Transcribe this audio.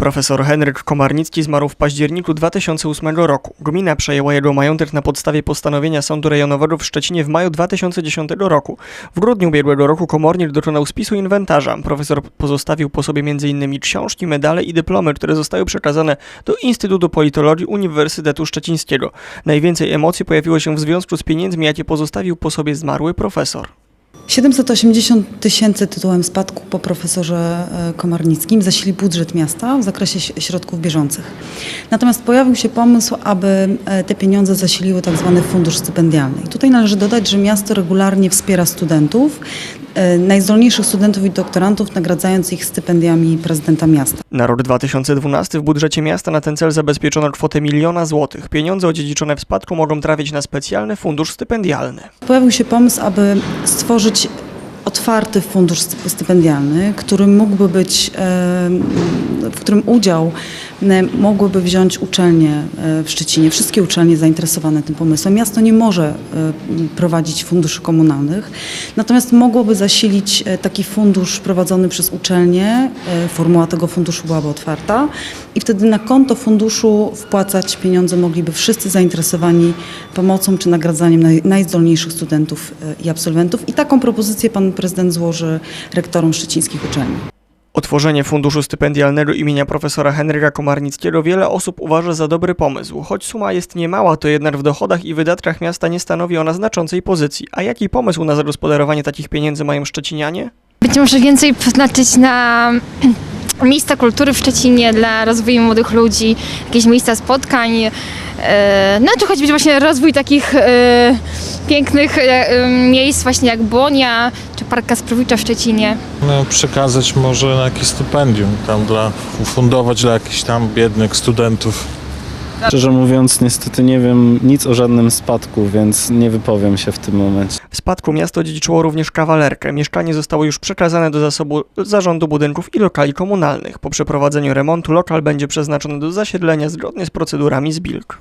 Profesor Henryk Komarnicki zmarł w październiku 2008 roku. Gmina przejęła jego majątek na podstawie postanowienia Sądu Rejonowego w Szczecinie w maju 2010 roku. W grudniu ubiegłego roku komornik dokonał spisu inwentarza. Profesor pozostawił po sobie m.in. książki, medale i dyplomy, które zostały przekazane do Instytutu Politologii Uniwersytetu Szczecińskiego. Najwięcej emocji pojawiło się w związku z pieniędzmi, jakie pozostawił po sobie zmarły profesor. 780 tysięcy tytułem spadku po profesorze e, Komarnickim zasili budżet miasta w zakresie środków bieżących. Natomiast pojawił się pomysł, aby e, te pieniądze zasiliły tak zwany fundusz stypendialny. I tutaj należy dodać, że miasto regularnie wspiera studentów, e, najzdolniejszych studentów i doktorantów, nagradzając ich stypendiami prezydenta miasta. Na rok 2012 w budżecie miasta na ten cel zabezpieczono kwotę miliona złotych. Pieniądze odziedziczone w spadku mogą trafić na specjalny fundusz stypendialny. Pojawił się pomysł, aby stworzyć быть otwarty fundusz styp- stypendialny, który mógłby być, w którym udział mogłyby wziąć uczelnie e, w Szczecinie, wszystkie uczelnie zainteresowane tym pomysłem. Miasto nie może e, prowadzić funduszy komunalnych, natomiast mogłoby zasilić e, taki fundusz prowadzony przez uczelnie. Formuła tego funduszu byłaby otwarta i wtedy na konto funduszu wpłacać pieniądze mogliby wszyscy zainteresowani pomocą czy nagradzaniem naj, najzdolniejszych studentów i absolwentów. I taką propozycję pan prezydent złoży rektorom szczecińskich uczelni. Otworzenie funduszu stypendialnego imienia profesora Henryka Komarnickiego wiele osób uważa za dobry pomysł. Choć suma jest niemała, to jednak w dochodach i wydatkach miasta nie stanowi ona znaczącej pozycji. A jaki pomysł na zagospodarowanie takich pieniędzy mają szczecinianie? Być może więcej przeznaczyć na miejsca kultury w Szczecinie dla rozwoju młodych ludzi, jakieś miejsca spotkań, e, no czy choćby właśnie rozwój takich e, pięknych e, miejsc właśnie jak Błonia czy Park Kasprowicza w Szczecinie. No, przekazać może na jakieś stypendium tam dla, ufundować dla jakichś tam biednych studentów. Szczerze mówiąc, niestety nie wiem nic o żadnym spadku, więc nie wypowiem się w tym momencie. W spadku miasto dziedziczyło również kawalerkę. Mieszkanie zostało już przekazane do zasobu zarządu budynków i lokali komunalnych. Po przeprowadzeniu remontu lokal będzie przeznaczony do zasiedlenia zgodnie z procedurami z BILK.